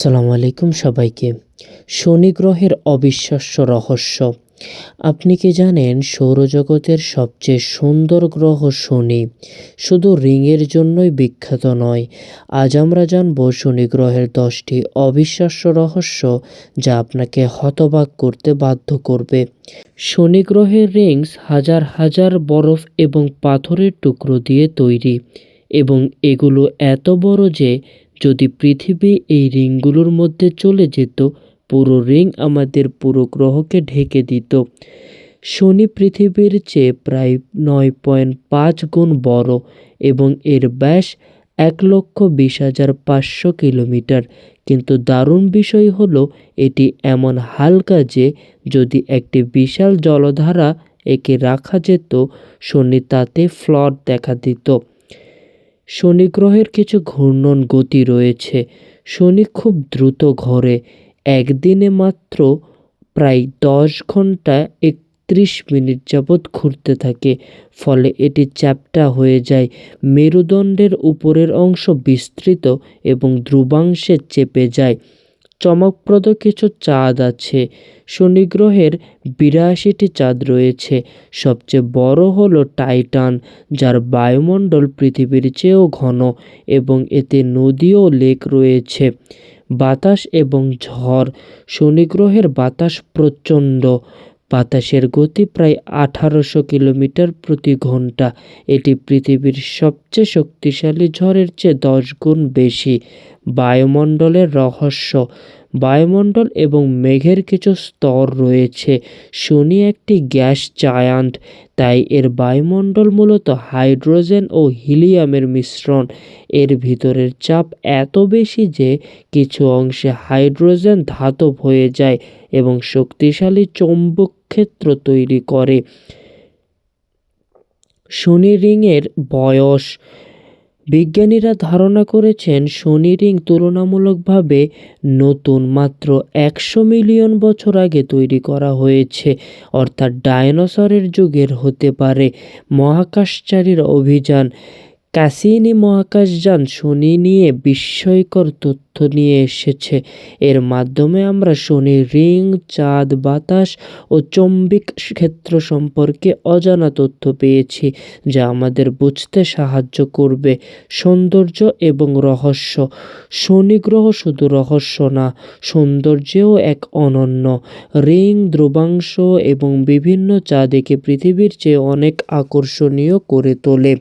আসসালামু আলাইকুম সবাইকে। শনি গ্রহের অবিশ্বাস্য রহস্য। আপনি কি জানেন, সৌরজগতের সবচেয়ে সুন্দর গ্রহ শনি। শুধু রিংয়ের জন্যই বিখ্যাত নয়, আজ আমরা জানব শনি গ্রহের দশটি অবিশ্বাস্য রহস্য যা আপনাকে হতবাক করতে বাধ্য করবে। শনি গ্রহের রিংস হাজার হাজার বরফ এবং পাথরের টুকরো দিয়ে তৈরি। এবং এগুলো এত বড় যে, যদি পৃথিবী এই রিংগুলোর মধ্যে চলে যেত, পুরো রিং আমাদের পুরো গ্রহকে ঢেকে দিত। শনি পৃথিবীর চেয়ে প্রায় নয় পয়েন্ট পাঁচ গুণ বড় এবং এর ব্যাস এক লক্ষ বিশ হাজার পাঁচশো কিলোমিটার। কিন্তু দারুণ বিষয় হলো, এটি এমন হালকা যে, যদি একটি বিশাল জলধারা একে রাখা যেত, শনি তাতে ফ্লট দেখা দিত। শনি গ্রহের কিছু ঘূর্ণন গতি রয়েছে। শনি খুব দ্রুত ঘোরে। একদিনে মাত্র প্রায় দশ ঘণ্টা একত্রিশ মিনিট যাবৎ ঘুরতে থাকে, ফলে এটি চ্যাপ্টা হয়ে যায়। মেরুদণ্ডের উপরের অংশ বিস্তৃত এবং ধ্রুবাংশে চেপে যায়। চমকপ্রদ কিছু চাঁদ আছে। শনি গ্রহের বিরাশিটি চাঁদ রয়েছে। সবচেয়ে বড় হলো টাইটান, যার বায়ুমণ্ডল পৃথিবীর চেয়েও ঘন এবং এতে নদী ও লেক রয়েছে। বাতাস এবং ঝড় শনি গ্রহের বাতাস প্রচণ্ড। বাতাসের গতি প্রায় আঠারোশো কিলোমিটার প্রতি ঘণ্টা। এটি পৃথিবীর সবচেয়ে শক্তিশালী ঝড়ের চেয়ে দশ গুণ বেশি। বায়ুমণ্ডলের রহস্য বায়ুমণ্ডল এবং মেঘের কিছু স্তর রয়েছে। শনি একটি গ্যাস জায়ান্ট, তাই এর বায়ুমণ্ডল মূলত হাইড্রোজেন ও হিলিয়ামের মিশ্রণ। এর ভিতরের চাপ এত বেশি যে কিছু অংশে হাইড্রোজেন ধাতব হয়ে যায় এবং শক্তিশালী চৌম্বক ক্ষেত্র তৈরি করে। শনি রিংয়ের বয়স বিজ্ঞানীরা ধারণা করেছেন শনি রিং তুলনামূলকভাবে নতুন মাত্র একশো মিলিয়ন বছর আগে তৈরি করা হয়েছে। অর্থাৎ ডায়নোসরের যুগের হতে পারে। মহাকাশচারীর অভিযান ক্যাসিনি মহাকাশযান শনি নিয়ে বিস্ময়কর তথ্য নিয়ে এসেছে। এর মাধ্যমে আমরা শনি রিং, চাঁদ, বাতাস ও চম্বিক ক্ষেত্র সম্পর্কে অজানা তথ্য পেয়েছি, যা আমাদের বুঝতে সাহায্য করবে। সৌন্দর্য এবং রহস্য। শনি গ্রহ শুধু রহস্য না, সৌন্দর্যেও এক অনন্য। রিং ধ্রুবাংশ এবং বিভিন্ন চাঁদ একে পৃথিবীর চেয়ে অনেক আকর্ষণীয় করে তোলে।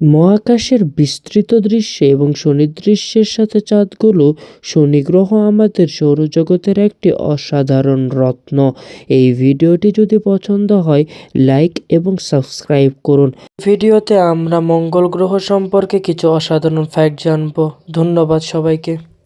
মহাকাশের বিস্তৃত দৃশ্যে এবং শনিদৃশ্যের সাথে চাঁদগুলো শনি গ্রহ আমাদের সৌরজগতের একটি অসাধারণ রত্ন। এই ভিডিওটি যদি পছন্দ হয়, লাইক এবং সাবস্ক্রাইব করুন। ভিডিওতে আমরা মঙ্গল গ্রহ সম্পর্কে কিছু অসাধারণ ফ্যাক্ট জানব। ধন্যবাদ সবাইকে।